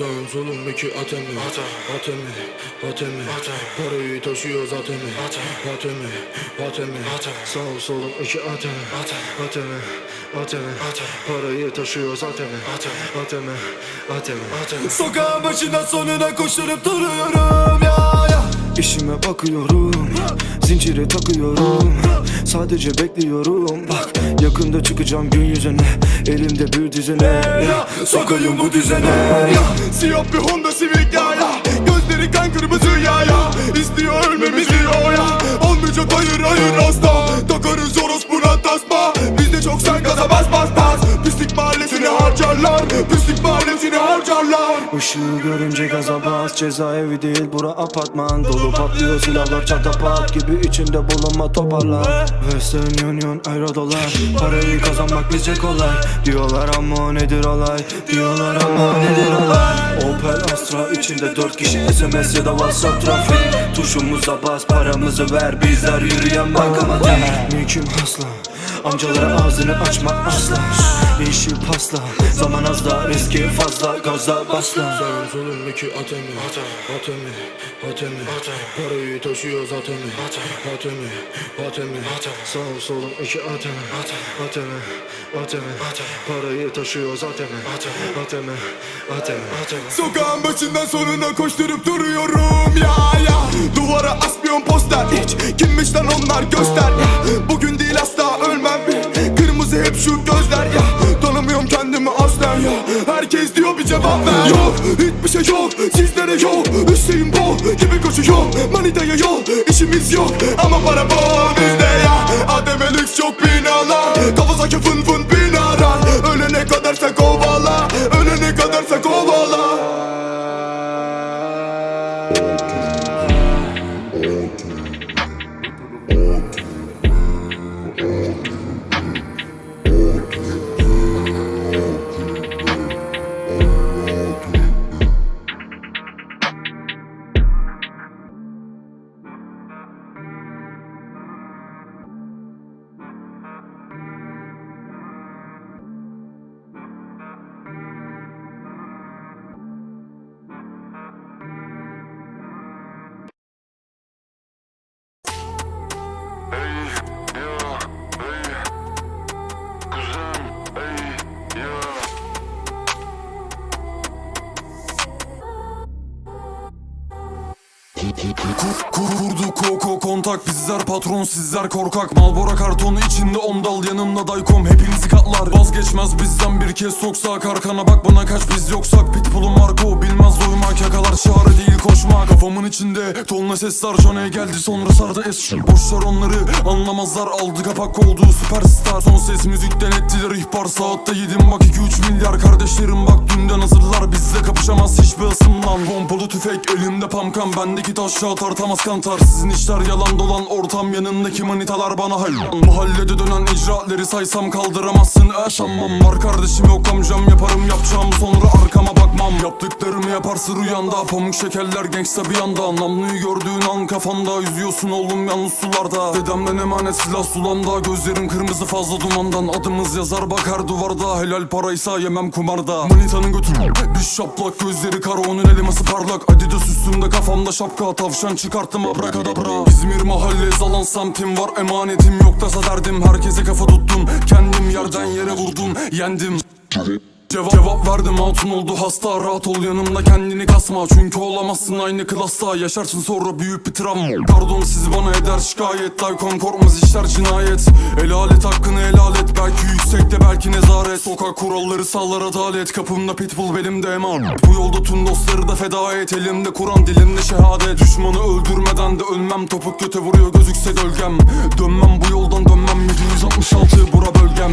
Sağım solum iki atemi Atemi Atemi Parayı taşıyor zaten Atemi Atemi Sağım solum iki atemi Atemi Atemi Parayı taşıyor zaten Atemi Atemi Sokağın başından sonuna koşturup duruyorum ya İşime bakıyorum Zinciri takıyorum. Sadece bekliyorum. Bak yakında çıkacağım gün yüzüne Elimde bir düzene. Ya Sokayım bu düzene. Ya Siyah bir Honda Civic ya ya. Gözleri kan kırmızı ya ya. İstiyor ölmemizi o ya. Olmayacak hayır hayır asla harcarlar. Pislik mahallesini harcarlar. Işığı görünce gaza bas Cezaevi değil bura apartman. Dolu patlıyor silahlar çatapat gibi içinde bulunma toparlan. Western Union euro dolar Parayı kazanmak bizce kolay. Diyorlar ama nedir olay? Diyorlar ama nedir olay? Opel Astra içinde dört kişi SMS ya da WhatsApp trafik Tuşumuza bas paramızı ver Bizler yürüyen bankamatik Mülküm hasla Amcalara ağzını açma asla pasla Zaman az da riski fazla. Gaza basla. Sağım solum iki atemi Atemi Atemi. Parayı taşıyor zaten Atemi Atemi. Sağım solum iki atemi Atemi Atemi. Parayı taşıyor zaten Atemi Atemi. Sokağın başından sonuna koşturup duruyorum. Ya ya. Duvara aspiyon poster. Hiç kimmiş lan onlar? Göster. Ya. Bugün değil asla ölmem. Kırmızı hep şu gözler. Ya Herkes diyor bir cevap ver. Yok hiçbir şey yok sizlere yok. Hüseyin bol gibi koşuyor Manitaya yol işimiz yok Ama para bol bizde ya. Ademe lüks çok binalar. Kafasaki fın fın binalar. Ölene kadar sen kovala Ölene kadar sen kovala Kurdu koko kontak bizler patron sizler korkak. Malbora kartonu içinde ondal yanımda daykom. Hepinizi katlar Vazgeçmez bizden bir kez. Soksa arkana bak bana kaç biz yoksak. Pitbull'un marko bilmez doymak yakalar çağrı değil koşma Kafamın içinde tonla sesler Johnny geldi sonra sardı es. Boşlar onları anlamazlar aldı kapak oldu. Süperstar Son ses müzikten ettiler ihbar saatte yedim. Bak 2-3 milyar Kardeşlerim bak dünden hazırlar. Bizle kapışamaz hiçbir ısımdan Pompalı tüfek elimde pamkam bendeki taşla tartamaz kantar. Sizin işler yalan dolan ortam. Yanındaki manitalar bana hayran Mahallede dönen icraatleri saysam kaldıramazsın. Aşamam Var kardeşim yok amcam. Yaparım yapacağım. Sonra arkama bakmam. Yaptıklarımı yaparsın rüyanda. Pamuk şekerler gangsta bir yanda. Namluyu gördüğün an kafanda. Yüzüyorsun oğlum yalnız sularda. Dedemden emanet silah sulamda. Gözlerin kırmızı fazla dumandan. Adımız yazar bakar duvarda. Helal paraysa yemem kumarda. Manitanın götü bir şaplak. Gözleri kara onun elması parlak. Adidas üstümde kafamda şapka tavşan çıkarttım abrakadabra İzmir mahalle zalan semtim var emanetim yok tasa derdim Herkese kafa tuttum kendim yerden yere vurdum yendim Cevap, cevap verdim hatun oldu hasta Rahat ol yanımda kendini kasma. Çünkü olamazsın aynı klasta. Yaşarsın sonra büyük bir travma. Pardon sizi bana eder şikayet. Laykon korkmaz işler cinayet. El alet hakkını helal et. Belki yüksekte belki nezaret. Sokak kuralları sağlar adalet. Kapımda pitbull belimde emanet Bu yolda tüm dostları da feda et. Elimde Kur'an dilimde şehadet. Düşmanı öldürmeden de ölmem. Topuk göte vuruyor gözükse gölgem Dönmem bu yoldan dönmem. 766 bura bölgem